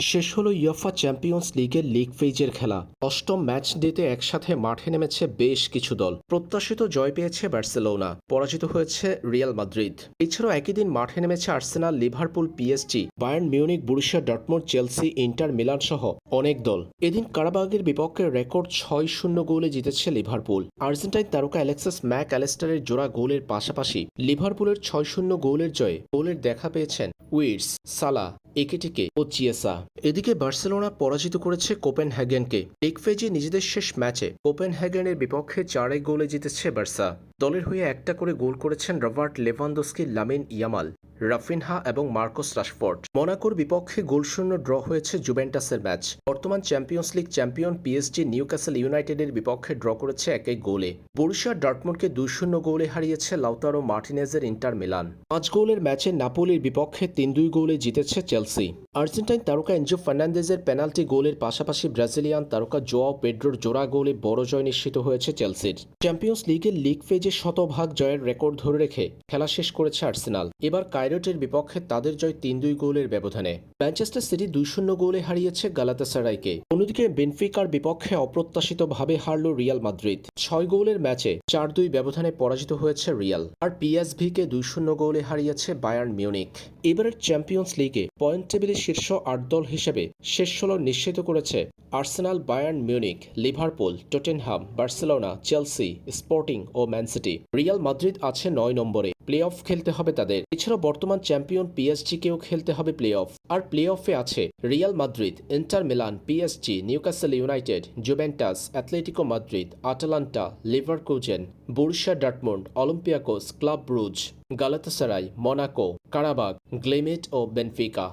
শেষ হলো ইয়ফা চ্যাম্পিয়ন্স লিগের লিগ ফেজের খেলা। অষ্টম ম্যাচ ডেতে একসাথে মাঠে নেমেছে বেশ কিছু দল। প্রত্যাশিত জয় পেয়েছে বার্সেলোনা, পরাজিত হয়েছে রিয়াল মাদ্রিদ এছাড়াও একই দিন মাঠে নেমেছে Arsenal Liverpool PSG Bayern Munich Borussia ডটমোর Chelsea Inter Milan সহ অনেক দল। এদিন কারাবাগের বিপক্ষে রেকর্ড ছয় শূন্য গোলে জিতেছে লিভারপুল আর্জেন্টাইন তারকা অ্যালেক্সাস ম্যাক অ্যালেস্টারের জোড়া গোলের পাশাপাশি লিভারপুলের ছয় শূন্য গোলের জয়ে গোলের দেখা পেয়েছেন উইটস সালা একেটিকে ও চিয়েসা। এদিকে বার্সেলোনা পরাজিত করেছে কোপেনহ্যাগেনকে হ্যাগেনকে টেকফেজে নিজেদের শেষ ম্যাচে কোপেনহ্যাগেনের বিপক্ষে চারে গোলে জিতেছে বার্সা। দলের হয়ে একটা করে গোল করেছেন Robert Lewandowski, Lamine Yamal. Raphinha এবং মার্কোস রাশফোর্ড। মনাকোর বিপক্ষে গোলশূন্য ড্র হয়েছে জুভেন্টাসের ম্যাচ। বর্তমান Champions League champion PSG Newcastle ইউনাইটেডের বিপক্ষে ড্র করেছে এক এক গোলে। বরুশিয়া ডটমন্ডকে দুই শূন্য গোলে হারিয়েছে লাউতারো মার্টিনেজের ইন্টার মিলান। পাঁচ গোলের ম্যাচে নাপোলির বিপক্ষে তিন দুই গোলে জিতেছে চেলসি। আর্জেন্টাইন তারকা এনজো ফার্নান্দেজের পেনাল্টি গোলের পাশাপাশি ব্রাজিলিয়ান তারকা জোয়াও পেড্রোর জোড়া গোলে বড় জয় নিশ্চিত হয়েছে চেলসির। চ্যাম্পিয়ন্স লিগের লিগ ফেজে শতভাগ জয়ের রেকর্ড ধরে রেখে খেলা শেষ করেছে আর্সেনাল। এবার কাইরোটের বিপক্ষে তাদের জয় তিন দুই গোলের ব্যবধানে। ম্যানচেস্টার সিটি দুই শূন্য গোলে হারিয়েছে গালাতাসারাইকে। অন্যদিকে বেনফিকার বিপক্ষে অপ্রত্যাশিতভাবে হারল রিয়াল মাদ্রিদ। ছয় গোলের ম্যাচে চার দুই ব্যবধানে পরাজিত হয়েছে রিয়াল। আর পিএসভিকে দুই শূন্য গোলে হারিয়েছে বায়ার্ন মিউনিক এবারের চ্যাম্পিয়ন্স লিগে পয়েন্ট টেবিলের শীর্ষ আট দল হিসেবে শেষ ষোলো নিশ্চিত করেছে Arsenal, Bayern Munich Liverpool, Tottenham, Barcelona, Chelsea, Sporting ও ম্যানসিটি রিয়াল মাদ্রিদ আছে নয় নম্বরে। প্লে অফ খেলতে হবে তাদের। এছাড়াও বর্তমান চ্যাম্পিয়ন পিএসজিকেও খেলতে হবে প্লে অফ আর প্লে অফে আছে Real Madrid, Inter Milan, PSG, Newcastle United, Juventus Atletico Madrid, Atalanta, Leverkusen Borussia Dortmund Olympiacos, Club Brugge, Galatasaray, Monaco. Qarabag Glimt ও বেনফিকা